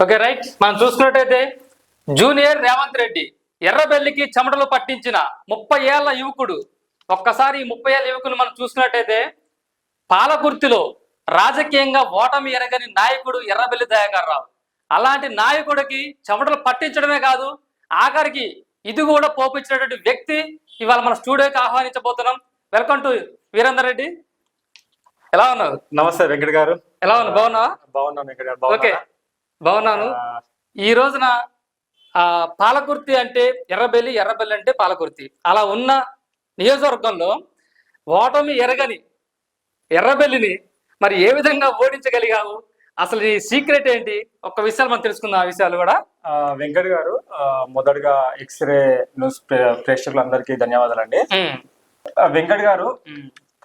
Okay right మనం చూసుకున్నట్టయితే junior Revanth Reddy ఎర్రబెల్లికి చెమటలు పట్టించిన ముప్పై ఏళ్ళ యువకుడు. ఒక్కసారి ఈ ముప్పై ఏళ్ళ యువకులు మనం చూసుకున్నట్టయితే పాలకుర్తిలో రాజకీయంగా ఓటమి ఎరగని నాయకుడు ఎర్రబెల్లి దయాకర్ రావు అలాంటి నాయకుడికి చెమటలు పట్టించడమే కాదు ఆఖరికి ఇది కూడా పోపించినటువంటి వ్యక్తి ఇవాళ మన స్టూడియోకి ఆహ్వానించబోతున్నాం. Welcome to Virender Reddy. ఎలా ఉన్నావు? నమస్తే వెంకట్ గారు. ఎలా ఉన్నావు? బాగున్నావా? బాగున్నాను వెంకట్ గారు ఓకే? బాగున్నాను. ఈ రోజున ఆ పాలకుర్తి అంటే ఎర్రబెల్లి ఎర్రబెల్లి అంటే పాలకుర్తి. అలా ఉన్న నియోజకవర్గంలో ఓటమి ఎరగని ఎర్రబెల్లిని మరి ఏ విధంగా ఓడించగలిగావు? అసలు నీ సీక్రెట్ ఏంటి? ఒక్క విషయాలు మనం తెలుసుకుందాం ఆ విషయాలు కూడా. వెంకట్ గారు మొదటగా ఎక్స్రే న్యూస్ ప్రే- ప్రేక్షకులందరికీ ధన్యవాదాలండి. వెంకట్ గారు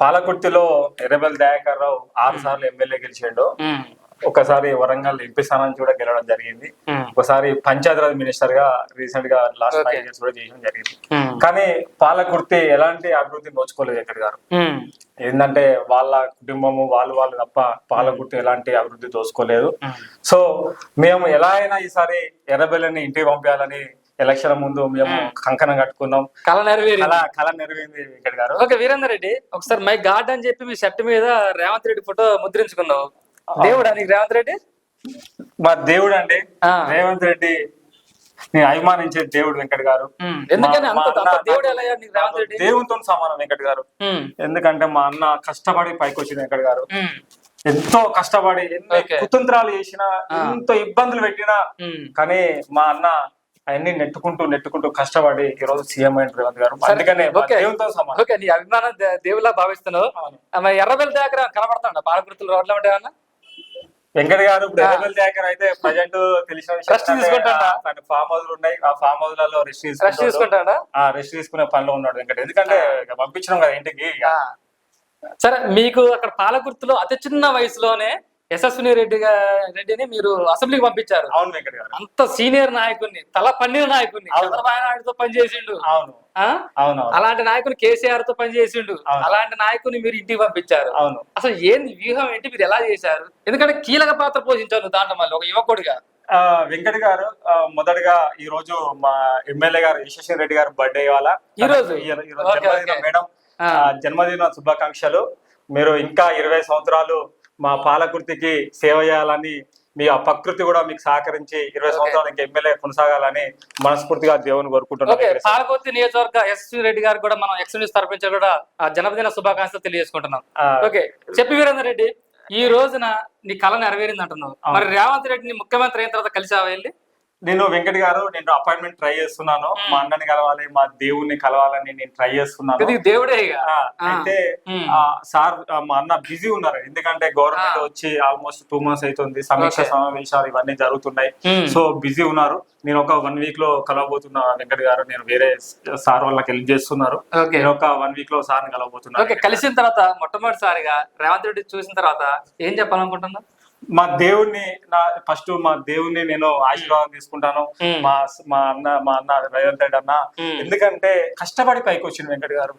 పాలకుర్తిలో ఎర్రబెల్ దయాకర్ రావు ఆరు సార్లు ఎమ్మెల్యే గెలిచిండు. ఒకసారి వరంగల్ ఎంపీ స్థానం కూడా గెలవడం జరిగింది. ఉమ్, ఒకసారి పంచాయతీరాజ్ మినిస్టర్గా రీసెంట్గా లాస్ట్. ఫైవ్ ఇయర్స్ కూడా చేయడం జరిగింది. ఉమ్, కానీ పాలకుర్తి ఎలాంటి అభివృద్ధి నోచుకోలేదు వెంకట్ గారు. ఉమ్, ఏంటంటే వాళ్ళ కుటుంబము వాళ్ళు వాళ్ళు తప్ప పాలకుర్తి ఎలాంటి అభివృద్ధి దోచుకోలేదు. సో మేము ఎలా అయినా ఈసారి ఎర్రబెల్లిని ఇంటికి పంపించాలని ఎలక్షన్ ముందు మేము కంకణం కట్టుకున్నాం. కళ నెరవేరి కళ నెరవేరింది వెంకట్ గారు. ఓకే వీరేందర్ రెడ్డి ఒకసారి మై గాడ్ అని చెప్పి మీ షర్ట్ మీద రేవంత్ రెడ్డి ఫోటో ముద్రించుకున్నావు. దేవుడా నీకు రేవంత్ రెడ్డి? మా దేవుడు అండి ఆ. రేవంత్ రెడ్డి నేను అభిమానించే దేవుడు వెంకట్ గారు. ఎందుకని అంత అంత అన్న- దేవుడు ఎలా అయ్యాడు నీకు రేవంత్ రెడ్డి? దేవునితో సమానం వెంకట్ గారు. ఉమ్, ఎందుకంటే మా అన్న కష్టపడి పైకి వచ్చింది వెంకట్ గారు. ఉమ్, ఎంతో కష్టపడి ఎన్ని Okay. కుతంత్రాలు చేసినా. ఎంతో ఇబ్బందులు పెట్టినా ఉమ్. కానీ మా అన్న అవన్నీ నెట్టుకుంటూ నెట్టుకుంటూ కష్టపడి ఈ రోజు సీఎం అయిన రేవంత్ గారు. అందుకనే మా. దేవునితో సమానం. ఓకే నీ అభిమానం దే- దేవుళ్ళ భావిస్తున్నావు. అవును. ఆ, మరి ఎర్రబెల్లి దగ్గర కనబడతాడు పాలకృతులు రోడ్ల ఉంటే ఏమన్నా? వెంకట్ గారు ఇప్పుడు ఎర్రబెల్ జాకర్ అయితే ప్రజెంట్ తెలిసిన తీసుకుంటాడా? ఫామ్ హౌస్ ఉన్నాయి. ఆ ఫామ్ హౌస్లలో రెస్ట్ రష్ తీసుకుంటాడు? తీసుకుంటాడా ఆ రెస్ట్ తీసుకునే పనిలో ఉన్నాడు వెంకట్. ఎందుకంటే పంపించడం కదా ఇంటికి. సరే మీకు అక్కడ పాలకుర్తిలో అతి చిన్న వయసులోనే యశస్విని రెడ్డి రెడ్డిని మీరు అసెంబ్లీకి పంపించారు. అవును వెంకట్ గారు. అంత సీనియర్ నాయకుడిని తల పండిన నాయకుడిని. చంద్రబాబు నాయుడుతో పనిచేసిండు. అవును? అవును అలాంటి నాయకుని కేసీఆర్తో పనిచేసిండు. అలాంటి నాయకుని మీరు ఇంటికి పంపించారు. అవును. అసలు ఏంది వ్యూహం ఏంటి మీరు ఎలా చేశారు? ఎందుకంటే కీలక పాత్ర పోషించారు దాంట్లో మళ్ళీ ఒక యువకుడిగా. ఆ, వెంకట్ గారు మొదటగా ఈ రోజు మా ఎమ్మెల్యే గారు యశస్వి రెడ్డి గారు బర్త్డే ఇవాళ. ఈ రోజు? మేడం. జన్మదిన శుభాకాంక్షలు. మీరు ఇంకా ఇరవై సంవత్సరాలు మా పాలకృతికి సేవ చేయాలని మీ ఆ ప్రకృతి కూడా మీకు సహకరించి ఇరవై. సంవత్సరాలు ఇంకా ఎమ్మెల్యే కొనసాగాలని మనస్ఫూర్తిగా దేవుని కోరుకుంటున్నాను. పాలకొత్తి నియోజకవర్గ ఎస్వి రెడ్డి గారు కూడా మనం ఎక్స్ న్యూస్ తరపు నుంచి కూడా ఆ జన్మదిన శుభాకాంక్షలు తెలియజేసుకుంటున్నాం ఓకే చెప్పి వీరేంద్ర రెడ్డి ఈ రోజున నీ కళ నెరవేరింది అంటున్నావు. మరి రేవంత్ రెడ్డిని ముఖ్యమంత్రి అయిన తర్వాత కలిసావా వెళ్ళి నేను వెంకట్ గారు నేను అపాయింట్మెంట్ ట్రై చేస్తున్నాను. మా అన్నని కలవాలి మా దేవుణ్ణి కలవాలని నేను ట్రై చేస్తున్నాను. దేవుడే. అయితే సార్ మా అన్న బిజీ ఉన్నారు. ఎందుకంటే గవర్నమెంట్. వచ్చి ఆల్మోస్ట్ టూ మంత్స్ అవుతుంది సమీక్ష. సమావేశాలు ఇవన్నీ జరుగుతున్నాయి. సో బిజీ ఉన్నారు. నేను ఒక వన్ వీక్లో కలవబోతున్నా వెంకట్ గారు. నేను వేరే సార్ వాళ్ళకి హెల్ప్ చేస్తున్నారు. నేను ఒక వన్ వీక్లో సార్ కలవబోతున్నా ఓకే కలిసిన తర్వాత మొట్టమొదటిసారిగా రేవంత్ రెడ్డి చూసిన తర్వాత ఏం చెప్పాలనుకుంటున్నా మా దేవుణ్ణి నా ఫస్ట్ మా దేవుణ్ణి నేను ఆశీర్వాదం తీసుకుంటాను. మా మా అన్న మా అన్న రేవంత్ రెడ్డి అన్న. ఎందుకంటే కష్టపడి పైకి వచ్చింది వెంకట్ గారు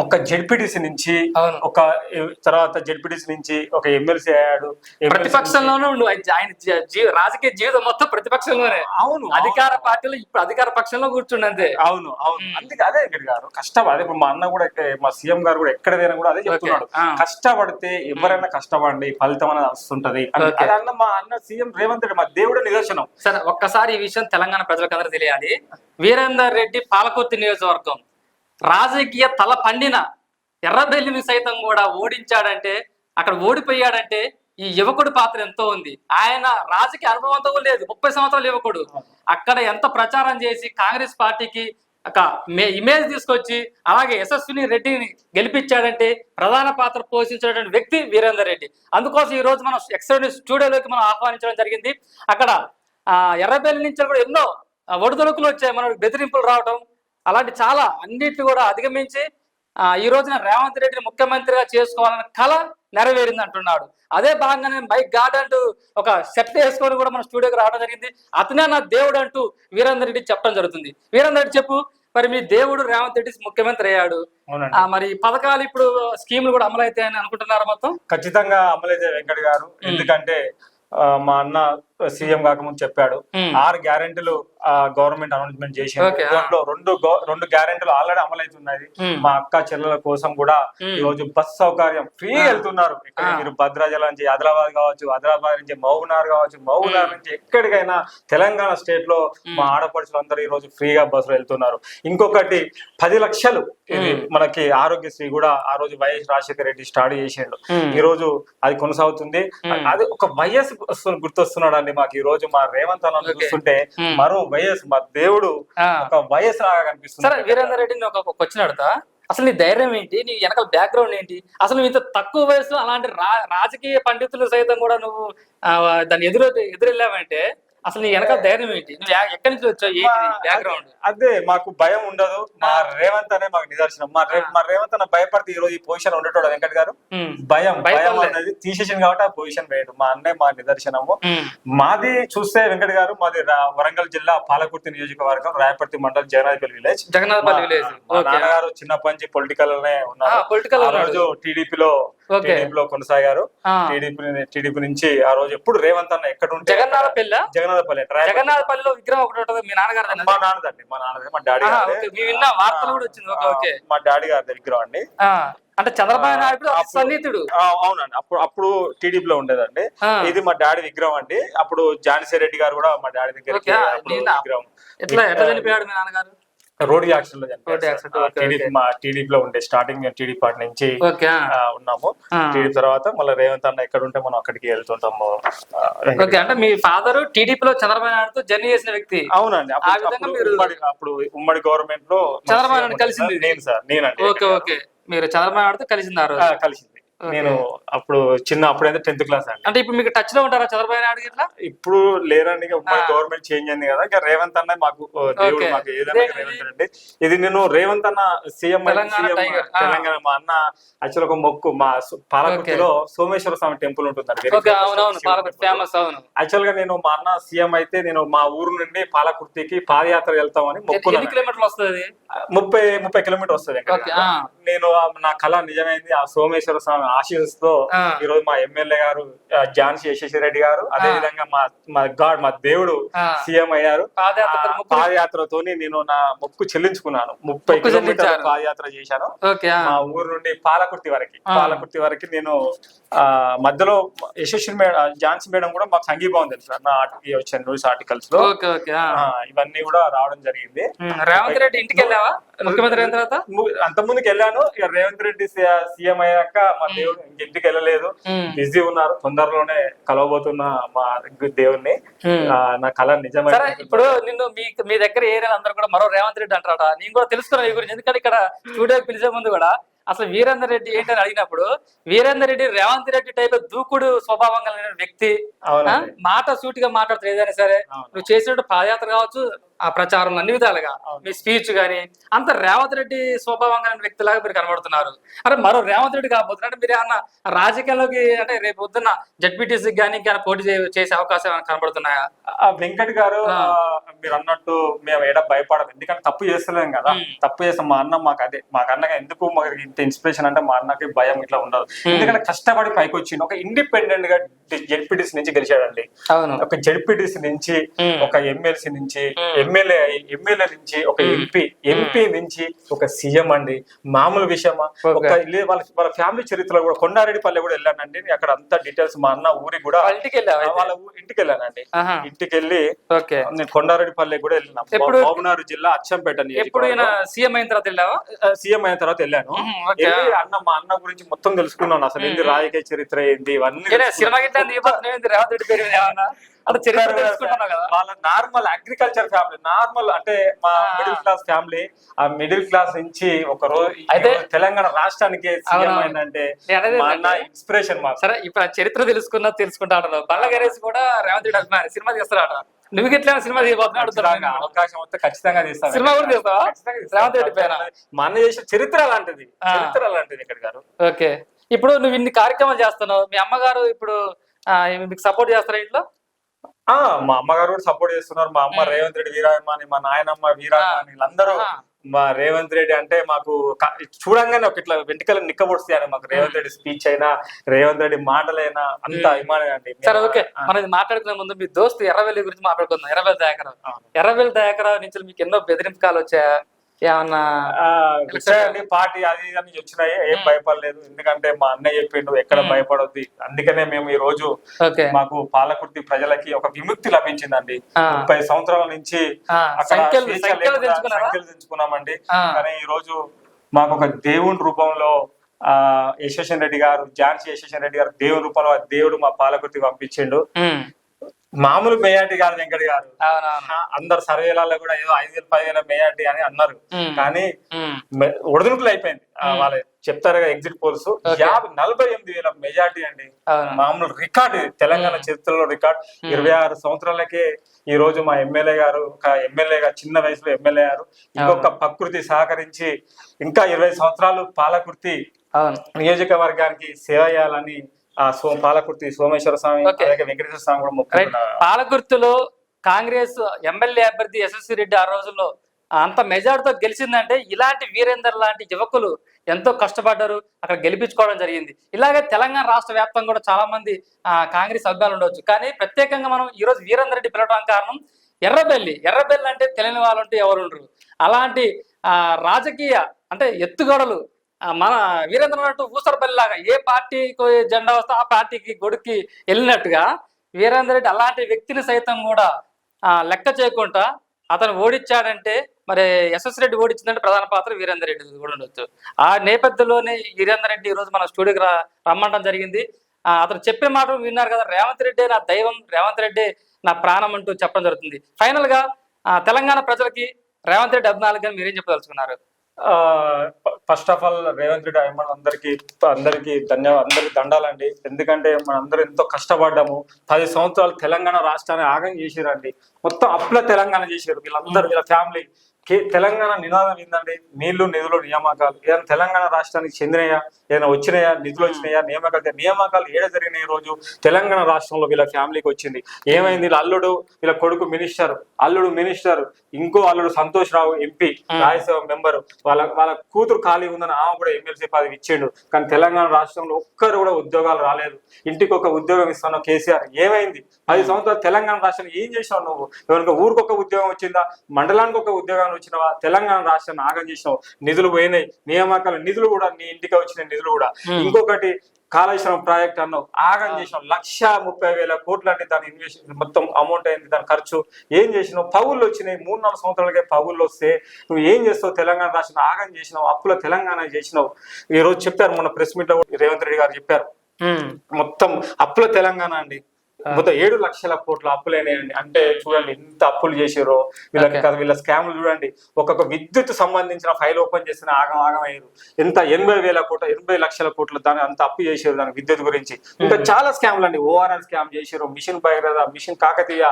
ఒక జెడ్పీటీసీ నుంచి అవును. ఒక తర్వాత జెడ్పీటీసీ నుంచి ఒక ఎమ్మెల్సీ అయ్యాడు. MLC ప్రతిపక్షంలోనే ఉండు. ఆయన- ఆయన జీ- జీ- రాజకీయ జీవితం మొత్తం ప్రతిపక్షంలోనే. అవును అధికార పార్టీలో ఇప్పుడు అధికార పక్షంలో కూర్చుండి అంతే. అవును అవును. అందుకే అదే ఇక్కడ గారు. కష్టం. అదే ఇప్పుడు మా అన్న కూడా ఎక్క- మా సీఎం గారు కూడా ఎక్కడైనా కూడా అదే చెప్తున్నాడు. ఆ. కష్టపడితే ఎవరైనా కష్టపడండి ఫలితం అనేది వస్తుంటది అని- Okay. అది అన్న మా అన్న సీఎం రేవంత్ రెడ్డి మా దేవుడు నిదర్శనం. సరే ఒక్కసారి ఈ విషయం తెలంగాణ ప్రజలకు అందరూ తెలియాలి. వీరేందర్ రెడ్డి పాలకొత్తి నియోజకవర్గం. రాజకీయ తల పండిన ఎర్రబెల్లిని సైతం కూడా ఓడించాడంటే అక్కడ ఓడిపోయాడంటే ఈ యువకుడి పాత్ర ఎంతో ఉంది. ఆయన రాజకీయ అనుభవంతో కూడా లేదు ముప్పై సంవత్సరాల యువకుడు. అక్కడ ఎంత ప్రచారం చేసి కాంగ్రెస్ పార్టీకి ఒక మే- ఇమేజ్ తీసుకొచ్చి అలాగే యశస్విని రెడ్డిని గెలిపించాడంటే ప్రధాన పాత్ర పోషించినటువంటి వ్యక్తి వీరేందర్ రెడ్డి. అందుకోసం ఈ రోజు మనం ఎక్స్ట్రా స్టూడియోలోకి మనం ఆహ్వానించడం జరిగింది. అక్కడ ఆ, ఎర్రబెల్లి నుంచి కూడా ఎన్నో ఒడిదొడుకులు వచ్చాయి. మనకు బెదిరింపులు రావడం అలాంటి చాలా అన్నిటిని కూడా అధిగమించి ఈ రోజున రేవంత్ రెడ్డిని ముఖ్యమంత్రిగా చేసుకోవాలన్న కళ నెరవేరింది అంటున్నాడు. అదే భాగంగానే మైక్ గార్డ్ అంటూ ఒక సెట్ వేసుకొని కూడా మన స్టూడియోకి రావడం జరిగింది. అతనే నా దేవుడు అంటూ వీరేందర్ రెడ్డి చెప్పడం జరుగుతుంది. వీరేందర్ రెడ్డి చెప్పు మరి మీ దేవుడు రేవంత్ రెడ్డి ముఖ్యమంత్రి అయ్యాడు. మరి పథకాలు ఇప్పుడు స్కీములు కూడా అమలైతాయని అనుకుంటున్నారు మొత్తం? ఖచ్చితంగా అమలైతే వెంకట్ గారు. ఎందుకంటే మా అన్న సీఎం కాకముందు చెప్పాడు. ఆరు గ్యారెంటీలు గవర్నమెంట్ అనౌన్స్మెంట్ చేసింది. దాంట్లో రెండు రెండు గ్యారెంటీలు ఆల్రెడీ అమలవుతున్నాయి. మా అక్క చెల్లెల కోసం కూడా. ఈ రోజు బస్ సౌకర్యం ఫ్రీ. వెళ్తున్నారు. మీరు భద్రాచలం నుంచి ఆదిలాబాద్ కావచ్చు ఆదిలాబాద్ నుంచి మహబూబ్నగర్ కావచ్చు మహబూబ్నగర్. నుంచి ఎక్కడికైనా తెలంగాణ స్టేట్లో. మా ఆడపడుచులు అందరూ ఈ రోజు ఫ్రీగా బస్సులో వెళ్తున్నారు ఇంకొకటి పది లక్షలు ఇది. మనకి ఆరోగ్యశ్రీ కూడా ఆ రోజు వైఎస్ రాజశేఖర రెడ్డి స్టార్ట్ చేసిండు. ఈ రోజు అది కొనసాగుతుంది. అది ఒక వైఎస్ గుర్తొస్తున్నాడు అండి మాకు ఈ రోజు మా రేవంత్ అన్న. చూస్తుంటే. మరో వైఎస్ మా దేవుడు. ఒక వైఎస్ లాగా సరే కనిపిస్తుంది వీరేందర్ రెడ్డి ఒక క్వశ్చన్ అడతా అసలు నీ ధైర్యం ఏంటి నీ వెనకాల బ్యాక్గ్రౌండ్ ఏంటి అసలు నువ్వు ఇంత తక్కువ వయసులో అలాంటి రాజకీయ పండితులు సైతం కూడా నువ్వు దాన్ని ఎదురు ఎదురెళ్ళావంటే అసలు నీ వెనకాల ధైర్యం ఏంటి? నువ్వు ఎక్కడి నుంచి వచ్చావు? ఏంటి బ్యాక్గ్రౌండ్ అదే మాకు భయం ఉండదు. మా రేవంత్ అనే మాకు నిదర్శనం. మా మా రేవంత్ అన్న భయపడితే ఈ రోజు ఈ పొజిషన్ ఉండేటోడు వెంకట్ గారు. భయం భయం. అనేది తీసేసింది కాబట్టి ఆ పొజిషన్ వేయడు. మా అన్నయ్య మా నిదర్శనము. మాది చూస్తే వెంకట్ గారు మాది వరంగల్ జిల్లా పాలకుర్తి నియోజకవర్గం రాయపర్తి మండలం జగన్నాథపల్లి విలేజ్ జగన్నాథపల్లి విలేజ్ నాన్నగారు చిన్నప్పటి నుంచి పొలిటికల్లోనే ఉన్నారు. పొలిటికల్ రోజు టీడీపీలో. టీడీపీలో కొనసాగారు. టీడీపీ టీడీపీ నుంచి ఆ రోజు ఎప్పుడు రేవంత్ అన్న ఎక్కడ ఉంటే జగన్నాథపల్లి? రాయపర్తి. జగన్నాథపల్లిలో విగ్రహం ఒకటి ఉంటుంది మీ నాన్నగారు మా నాన్నదండి మా నాన్నది మా డాడీ వార్తలు కూడా వచ్చింది. ఓకే మా డాడీ గారి దగ్గర అండి. అంటే చంద్రబాబు నాయుడు సన్నిహితుడు. అవునండి. అప్పుడు అప్పుడు టీడీపీలో ఉండేదండి. ఇది మా డాడీ విగ్రహం అండి. అప్పుడు జాన్సీ రెడ్డి గారు కూడా మా డాడీ నిన్న- విగ్రహం. ఎట్లా ఎట్లా చనిపోయాడు మీ నాన్నగారు? రోడ్ యాక్షన్లో టీడీపీ టీడీపీలో ఉండే స్టార్టింగ్ టీడీపీ పార్టీ నుంచి ఉన్నాము. టీడీపీ తర్వాత మళ్ళీ రేవంత్ అన్న ఎక్కడ ఉంటే మనం అక్కడికి వెళ్తుంటాము ఓకే అంటే మీ ఫాదర్ టీడీపీలో చంద్రబాబు నాయుడుతో జర్నీ చేసిన వ్యక్తి. అవునండి ఆ అప్పుడు విధంగా అప్పుడు మీరు- ఉమ్మడి గవర్నమెంట్లో చంద్రబాబు నాయుడు కలిసింది సార్. నేను సార్ నేనండి. Okay okay. మీరు చంద్రబాబు నాయుడుతో కలిసింది ఆ రోజు. ఆ, కలిసింది. నేను అప్పుడు చిన్న అప్పుడైతే టెన్త్ క్లాస్ అండి. అంటే ఇప్పుడు మీకు టచ్లో ఉంటారా చంద్రబాబు నాయుడు ఇట్లా ఇప్పుడు లేరండి. గవర్నమెంట్ చేంజ్ అయింది కదా ఇక రేవంత్ అన్న మాకు దేవుడు. మాకు ఏదైనా రేవంత్ రెడ్డి ఇది నేను రేవంత్ అన్న సీఎం తెలంగాణ మా అన్న యాక్చువల్ ఒక మొక్కు మా పాలకుర్తిలో సోమేశ్వర స్వామి టెంపుల్ ఉంటుంది యాక్చువల్గా నేను మా అన్న సీఎం అయితే నేను మా ఊరు నుండి పాలకుర్తికి పాదయాత్ర వెళ్తామని మొక్కున్నాను. కిలోమీటర్లు వస్తుంది? ముప్పై ముప్పై కిలోమీటర్ వస్తుంది. నేను నా కళ నిజమైంది ఆ సోమేశ్వర స్వామి ఆశీస్సుతో. ఈ రోజు మా ఎమ్మెల్యే గారు ఝాన్సీ యశస్వి రెడ్డి గారు అదే. విధంగా మా మా గాడ్ మా దేవుడు. సీఎం అయ్యారు పాదయాత్ర ఆ ముగ్గురు- పాదయాత్రతోని నేను నా మొక్కు చెల్లించుకున్నాను ముప్పై చెల్లించారు. పాదయాత్ర చేశాను. మా ఊరు నుండి పాలకుర్తి వరకు. పాలకుర్తి వరకు నేను ఆ మధ్యలో యశస్వి మేడం ఝాన్సీ మేడం కూడా మాకు సంఘీభావం తెలుసు నా వచ్చిన న్యూస్ ఆర్టికల్స్లో ఇవన్నీ కూడా రావడం జరిగింది రేవంత్ రెడ్డి ఇంటికి వెళ్ళావా ముఖ్యమంత్రి అయిన తర్వాత అంత ముందుకు వెళ్ళాను ఇక రేవంత్ రెడ్డి సీఎం అయ్యాక మా దేవుడు ఇంటికి వెళ్ళలేదు. బిజీ ఉన్నారు. తొందరలోనే కలవబోతున్న మా దేవుణ్ణి. నా కళ సరే నిజమైన ఇప్పుడు నిన్ను మీ మీ దగ్గర ఏరియాలు అందరూ కూడా మరో రేవంత్ రెడ్డి అంటారట. నేను కూడా తెలుసుకున్నాను ఈ గురించి. ఎందుకంటే ఇక్కడ స్టూడియోకి పిలిచే ముందు కూడా అసలు వీరేందర్ రెడ్డి ఏంటని అడిగినప్పుడు వీరేందర్ రెడ్డి రేవంత్ రెడ్డి టైప్ దూకుడు స్వభావం కలిగిన వ్యక్తి. మాట సూటిగా మాట్లాడుతుంది ఏదైనా సరే. నువ్వు చేసినట్టు పాదయాత్ర కావచ్చు ఆ ప్రచారం అన్ని విధాలుగా. మీ స్పీచ్ గానీ అంత రేవంత్ రెడ్డి స్వభావం కలిగిన వ్యక్తిలాగా మీరు కనబడుతున్నారు. అరే మరో రేవంత్ రెడ్డి కాబోతున్నారు. అంటే మీరు ఏమన్నా రాజకీయాల్లోకి అంటే రేపు పొద్దున్న జడ్పీటీసీ కానీ ఇంకా పోటీ చేసే అవకాశం ఏమైనా కనబడుతున్నాయా? వెంకట్ గారు మీరు అన్నట్టు మేము ఏడా భయపడదు. ఎందుకంటే తప్పు చేస్తలేం కదా. తప్పు చేస్తాం మా అన్న మాకు అదే. మాకు అన్నగా ఎందుకు మాకు ఇంత ఇన్స్పిరేషన్ అంటే మా అన్నకి భయం ఇట్లా ఉండదు. ఎందుకంటే కష్టపడి పైకి వచ్చింది ఒక ఇండిపెండెంట్గా జెడ్పీటీసీ నుంచి గెలిచాడండి. ఒక జెడ్పీటీసీ నుంచి. ఒక ఎమ్మెల్సీ నుంచి. ఎమ్మెల్యే ఎమ్మెల్యే నుంచి ఒక. ఎంపీ ఎంపీ నుంచి ఒక సీఎం అండి. మామూలు విషయమా. ఒక వాళ్ళ వాళ్ళ ఫ్యామిలీ చరిత్రలో కూడా కొండారెడ్డి పల్లె కూడా వెళ్ళానండి. అక్కడ అంతా డీటెయిల్స్ మా అన్న ఊరికి కూడా వాళ్ళ ఇంటికి వెళ్ళానండి. ఇంటికి వెళ్ళి నేను కొండారెడ్డి పల్లె కూడా వెళ్ళినా. మహబూబ్నగర్ జిల్లా అచ్చంపేట ఎప్పుడు సీఎం అయిన తర్వాత వెళ్ళావా? సీఎం అయిన తర్వాత వెళ్ళాను. అన్న మా అన్న గురించి మొత్తం తెలుసుకున్నాను. అసలు ఏంది. రాజకీయ చరిత్ర ఏంది? ఇవన్నీ. సినిమా గిట్లా రేవంత్ రెడ్డి పేరు మీద ఏమన్నా? అంటే చరిత్ర తెలుసుకుంటున్నావు కదా. వాళ్ళ నార్మల్ అగ్రికల్చర్ ఫ్యామిలీ నార్మల్ అంటే మా. మిడిల్ క్లాస్ ఫ్యామిలీ ఆ మిడిల్ క్లాస్ నుంచి ఒక రోజు అయితే- తెలంగాణ రాష్ట్రానికి ఏంటంటే- ఇన్స్పిరేషన్ సరే ఇప్పుడు ఆ చరిత్ర తెలుసుకున్నా తెలుసుకుంటాడు బల్ల గణేష్ కూడా రేవంత్ రెడ్డి అభిమాని. సినిమా తీస్తాడట నువ్వు ఎట్లా సినిమా అవకాశం వస్తే ఖచ్చితంగా తీస్తాను. సినిమా కూడా. రేవంత్ రెడ్డి పైన? మా అన్న చేసిన చరిత్ర అలాంటిది ఆ. చరిత్ర అలాంటిది ఇక్కడ గారు. ఓకే. ఇప్పుడు నువ్వు ఇన్ని కార్యక్రమాలు చేస్తున్నావు. మీ అమ్మగారు ఇప్పుడు మీకు సపోర్ట్ చేస్తారా ఇంట్లో? మా అమ్మగారు కూడా సపోర్ట్ చేస్తున్నారు. మా అమ్మ. రేవంత్ రెడ్డి వీరాభిమాని మా నాయనమ్మ వీరాభిమాని వీళ్ళందరూ ఆ. మా రేవంత్ రెడ్డి అంటే మాకు చూడంగానే ఒక ఇట్లా వెంటకలు నిక్కబొడుస్తాయి మాకు రేవంత్ రెడ్డి స్పీచ్ అయినా రేవంత్ రెడ్డి మాటలైనా అంత అభిమానం అండి. సరే ఓకే. మనం మాట్లాడుకునే ముందు మీ దోస్తు ఎర్రవెల్లి గురించి మాట్లాడుకుందాం. ఎర్రవెల్లి దయాకరావు. ఎర్రవెల్లి దయాకరావు నుంచి మీకు ఎన్నో బెదిరింపు కాలు వచ్చాయా? ఏమన్నా ఆ, వచ్చాయండి పార్టీ అది ఇది అని వచ్చినాయి ఏం భయపడలేదు. ఎందుకంటే మా అన్నయ్య చెప్పిండు ఎక్కడ. భయపడొద్ది. అందుకనే మేము ఈ రోజు మాకు పాలకుర్తి ప్రజలకి ఒక విముక్తి లభించిందండి. ముప్పై సంవత్సరాల నుంచి అక్కడ సంఖ్యలు తెచ్చుకున్నామండి. కానీ ఈ రోజు మాకు ఒక దేవుని రూపంలో ఆ యశస్వన్ రెడ్డి గారు ఝాన్సీ యశస్వన్ రెడ్డి గారు దేవుని రూపంలో దేవుడు మా పాలకుర్తి పంపించిండు. మామూలు మేయాటి గారు వెంకట గారు. అందరు సర్వేలలో కూడా ఏదో ఐదు వేలు పదివేల మేయాటి అని అన్నారు. కానీ ఒడిదుడుకులు అయిపోయింది. వాళ్ళు చెప్తారు కదా ఎగ్జిట్ పోల్స్. యాభై నలభై ఎనిమిది వేల మెజార్టీ అండి. మామూలు రికార్డ్ తెలంగాణ. చరిత్రలో రికార్డ్. ఇరవై ఆరు సంవత్సరాలకే ఈ రోజు మా ఎమ్మెల్యే గారు ఒక ఎమ్మెల్యేగా చిన్న వయసులో ఎమ్మెల్యే గారు ఇంకొక ప్రకృతి సహకరించి ఇంకా ఇరవై సంవత్సరాలు పాలకుర్తి నియోజకవర్గానికి సేవ చేయాలని ఆ సో పాలకుర్తి సోమేశ్వర స్వామి. అలాగే వెంకటేశ్వర స్వామి కూడా రైట్. మొక్కుతున్నారు పాలకుర్తిలో కాంగ్రెస్ ఎమ్మెల్యే అభ్యర్థి యశస్వి రెడ్డి ఆ రోజుల్లో అంత మెజార్టీతో గెలిచిందంటే ఇలాంటి వీరేందర్ లాంటి యువకులు ఎంతో కష్టపడ్డారు అక్కడ గెలిపించుకోవడం జరిగింది. ఇలాగే తెలంగాణ రాష్ట్ర వ్యాప్తంగా కూడా చాలా మంది ఆ, కాంగ్రెస్ అభ్యర్థులు ఉండొచ్చు. కానీ ప్రత్యేకంగా మనం ఈ రోజు వీరేందర్ రెడ్డి పిలవడానికి కారణం ఎర్రబెల్లి. ఎర్రబెల్లి అంటే తెలియని వాళ్ళు అంటే ఎవరు ఉండరు. అలాంటి ఆ, రాజకీయ అంటే ఎత్తుగడలు మన వీరేంద్రనాథ్ ఊసరపల్లి లాగా ఏ పార్టీకి జెండా వస్తే ఆ పార్టీకి గొడుక్కి వెళ్ళినట్టుగా వీరేంద్ర రెడ్డి అలాంటి వ్యక్తిని సైతం కూడా లెక్క చేయకుండా అతను ఓడించాడంటే మరి ఎస్ఎస్ రెడ్డి ఓడించిందంటే ప్రధాన పాత్ర వీరేందర్ రెడ్డి కూడా ఉండొచ్చు. ఆ నేపథ్యంలోనే వీరేంద్ర వీరేందర్ రెడ్డి ఈ రోజు మన స్టూడియోకి రమ్మంటం జరిగింది. అతను చెప్పిన మాట విన్నారు కదా రేవంత్ రెడ్డి నా దైవం రేవంత్ రెడ్డి నా ప్రాణం అంటూ చెప్పడం జరుగుతుంది. ఫైనల్గా తెలంగాణ ప్రజలకి రేవంత్ రెడ్డి అభిమానులు కానీ మీరేం చెప్పదలుచుకున్నారు? First of all Revanth Reddy అభిమానులు అందరికి అందరికి ధన్యవాదాలు అందరికి దండాలండి. ఎందుకంటే మనందరూ ఎంతో కష్టపడ్డాము. పది సంవత్సరాలు తెలంగాణ రాష్ట్రాన్ని ఆగం చేసిరండి మొత్తం అప్పుల తెలంగాణ చేశారు వీళ్ళందరూ వీళ్ళ ఫ్యామిలీ. తెలంగాణ నినాదం ఏంటండి నీళ్ళు నిధులు నియామకాలు. ఏదైనా తెలంగాణ రాష్ట్రానికి చెందినయా? ఏదైనా వచ్చినాయా? నిధులు వచ్చినాయా? నియామకాలు నియామకాలు ఏడ జరిగినాయి ఈ రోజు? తెలంగాణ రాష్ట్రంలో వీళ్ళ ఫ్యామిలీకి వచ్చింది. ఏమైంది? వీళ్ళ అల్లుడు వీళ్ళ కొడుకు మినిస్టర్ అల్లుడు మినిస్టర్ ఇంకో అల్లుడు సంతోష్ రావు ఎంపీ రాజ్యసభ మెంబర్. వాళ్ళ వాళ్ళ కూతురు ఖాళీ ఉందని ఆమె కూడా ఎమ్మెల్సీ పదవి ఇచ్చిండు. కానీ తెలంగాణ రాష్ట్రంలో ఒక్కరు కూడా ఉద్యోగాలు రాలేదు. ఇంటికి ఒక ఉద్యోగం ఇస్తాను కేసీఆర్. ఏమైంది? పది సంవత్సరాలు తెలంగాణ రాష్ట్రం ఏం చేసావు నువ్వు? ఎవరికి ఊరికి ఒక ఉద్యోగం వచ్చిందా? మండలానికి ఒక ఉద్యోగం వచ్చినవా తెలంగాణ రాష్ట్రాన్ని ఆగం చేసినావు. నిధులు పోయినాయి. నియామకాలు నిధులు కూడా నీ ఇంటికి వచ్చిన నిధులు కూడా. ఇంకొకటి కాళేశ్వరం ప్రాజెక్ట్ అన్నావు. ఆగం చేసినావు. లక్ష ముప్పై వేల కోట్లు అంటే దాని ఇన్వెస్ట్ మొత్తం అమౌంట్ అయింది దాని ఖర్చు. ఏం చేసినావు? పౌళ్ళు వచ్చినాయి. మూడు నాలుగు సంవత్సరాలకే పౌళ్ళు వస్తే నువ్వు ఏం చేస్తావు? తెలంగాణ రాష్ట్రం ఆగం చేసినావు. అప్పుల తెలంగాణ చేసినావు. ఈ రోజు చెప్పారు మొన్న ప్రెస్ మీట్లో రేవంత్ రెడ్డి గారు చెప్పారు. మొత్తం అప్పుల తెలంగాణ అండి. మొత్తం ఏడు లక్షల కోట్ల అప్పులేనాయండి అంటే చూడండి ఎంత అప్పులు చేసారో వీళ్ళకి. కదా వీళ్ళ స్కామ్లు చూడండి. ఒక్కొక్క విద్యుత్ సంబంధించిన ఫైల్ ఓపెన్ చేసిన ఆగం ఆగం అయ్యారు. ఎంత ఎనభై వేల కోట్ల ఎనభై లక్షల కోట్ల దాని అంత అప్పు చేసారు దాని విద్యుత్ గురించి. ఇంకా చాలా స్కామ్లు అండి. ఓఆర్ఆర్ స్కామ్ చేసారు మిషన్ భగీరథ మిషన్ కాకతీయ.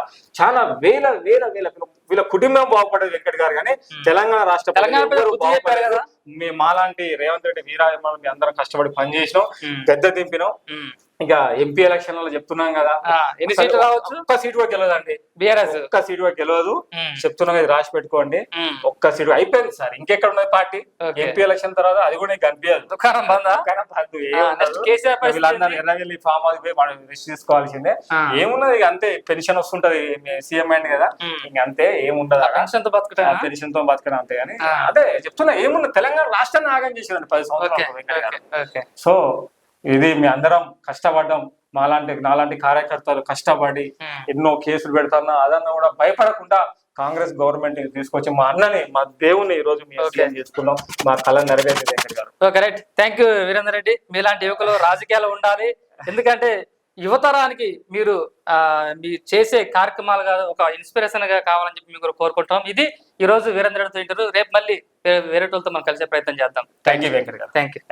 చాలా వేల వేల వేల వీళ్ళ- కుటుంబం బాగుపడేది వెంకట్ గారు. కానీ తెలంగాణ రాష్ట్ర ప్రజలు తెలంగాణ ప్రజలు ఎవ్వరూ బుద్ధి చెప్పారు బాగుపడలేదు. కదా. మీ మాలాంటి రేవంత్ రెడ్డి వీరాభిమానులు మీ అందరం కష్టపడి పనిచేసినాం పెద్ద దింపినాం. ఇక ఎంపీ ఎలక్షన్లలో చెప్తున్నాం కదా. ఎన్ని సీట్లు రావచ్చు? ఒక్క సీట్ కూడా గెలవదండి. బిఆర్ఎస్. ఒక్క సీట్ కూడా గెలవదు. చెప్తున్నాం కదా ఇది రాసి పెట్టుకోండి. ఒక్క సీట్ అయిపోయింది సార్. ఇంకెక్కడ ఉన్నది పార్టీ. ఎంపీ ఎలక్షన్ తర్వాత అది కూడా కనిపించదు దుకాణం వీళ్ళందరూ? ఎర్రవెల్లి ఫామ్ హౌస్ పోయి మనం రెస్ట్ తీసుకోవాల్సిందే. ఏమున్నది అంతే పెన్షన్ వస్తుంటది సీఎం అయింది కదా. ఇంక అంతే ఏముండదు. పెన్షన్తో బతుకుతా ఆ పెన్షన్తో బతకడం అంతే కానీ. అదే చెప్తున్నా ఏమున్నది? తెలంగాణ రాష్ట్రాన్ని ఆగం చేసేదండి పది సంవత్సరాలు సో ఇది మీ అందరం కష్టపడ్డాం మాలాంటి నాలాంటి కార్యకర్తలు కష్టపడి ఉమ్. ఎన్నో కేసులు పెడతాన్నా అదన్నా కూడా భయపడకుండా కాంగ్రెస్ గవర్నమెంట్ తీసుకొచ్చి మా అన్నని మా దేవుని ఈ రోజు. చేసుకున్నాం. మా కళ నెరవేరింది వెంకట్ గారు. Okay right thank you Virender Reddy. మీలాంటి యువకులు రాజకీయాలు ఉండాలి. ఎందుకంటే యువతరానికి మీరు ఆ, మీ చేసే కార్యక్రమాలు కాదు ఒక ఇన్స్పిరేషన్గా కావాలని చెప్పి మేము కోరుకుంటాం ఇది ఈ రోజు వీరేంద్ర రెడ్డితో ఇంటర్వ్యూ. రేపు మళ్ళీ వేరే వాళ్ళతో మనం కలిసే ప్రయత్నం చేద్దాం. థ్యాంక్ యూ వెంకట్ గారు. Thank you